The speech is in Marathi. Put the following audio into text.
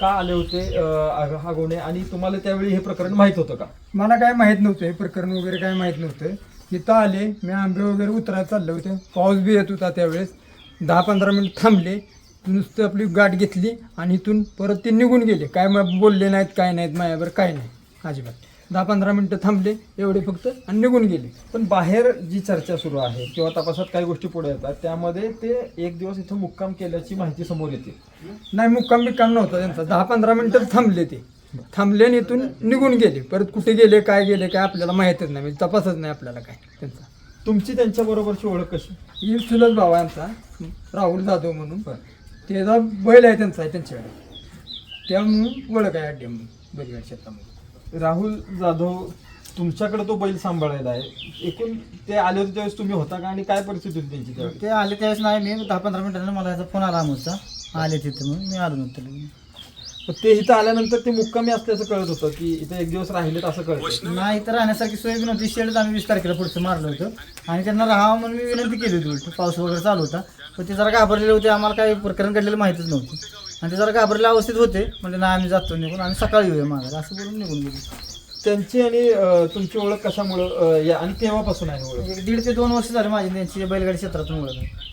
का आले होते अं, आग- आगवणे आणि तुम्हाला त्यावेळी हे प्रकरण माहीत होतं का? मला काय माहीत नव्हतं हे प्रकरण वगैरे काय माहीत नव्हतं. इथं आले मी आंबे वगैरे उतरायला चालले होते. पाऊस बी येत होता त्यावेळेस. दहा पंधरा मिनिट थांबले नुसतं आपली गाठ घेतली आणि इथून परत ते निघून गेले. काय मग बोलले नाहीत काय नाहीत माझ्यावर काय नाही. अजिबात. दहा पंधरा मिनिटं थांबले एवढे फक्त आणि निघून गेले. पण बाहेर जी चर्चा सुरू आहे किंवा तपासात काही गोष्टी पुढे येतात त्यामध्ये ते एक दिवस इथं मुक्काम केल्याची माहिती समोर येते. नाही मुक्काम बिक्काम नव्हता त्यांचा. दहा पंधरा मिनिटं थांबले ते. थांबले आणि इथून निघून गेले. परत कुठे गेले काय गेले काय आपल्याला माहीतच नाही. म्हणजे तपासच नाही आपल्याला काय त्यांचा. तुमची त्यांच्या बरोबरची ओळख कशी? ही चुलत भाव आहे आमचा. राहुल जाधव म्हणून. त्याचा बैल आहे त्यांचा आहे त्यांच्याकडे. त्यामुळं ओळख आहे अड्डे म्हणून बैलगाडी क्षेत्रामध्ये. राहुल जाधव तुमच्याकडे तो बैल सांभाळायला आहे. एकूण ते आले होते त्यावेळेस तुम्ही होता का? आणि काय परिस्थिती होती त्यांची त्यावेळेस? ते आले त्यावेळेस नाही मी दहा पंधरा मिनिटांनी मला याचा फोन आला आमचा. आले तिथे म्हणून मी आलो नंतर. पण ते इथं आल्यानंतर ते मुक्कामी असल्याचं कळत होतं की इथे एक दिवस राहिलेत असं कळतं नाही तर राहण्यासारखी सोय बी नव्हती. शेडच आम्ही वीस तारखेला पुढचं मारलं होतं. आणि त्यांना राहावं म्हणून मी विनंती केली होती उलट. पाऊस वगैरे चालू होता. पण ते जरा घाबरलेले होते. आम्हाला काही प्रकरण घडलेलं माहितीच नव्हतं. आणि ते जरा घाबरलेल्या अवस्थेत होते. म्हणजे नाही आम्ही जातो निघून. आम्ही सकाळी येऊया मागायला असं बोलून निघून गेलो. त्यांची आणि अं, तुमची ओळख कशामुळं अं, या- आणि केव्हापासून आहे ओळख? एक दीड ते दोन वर्ष झाले माझी त्यांची बैलगाडी क्षेत्रातून ओळख आहे.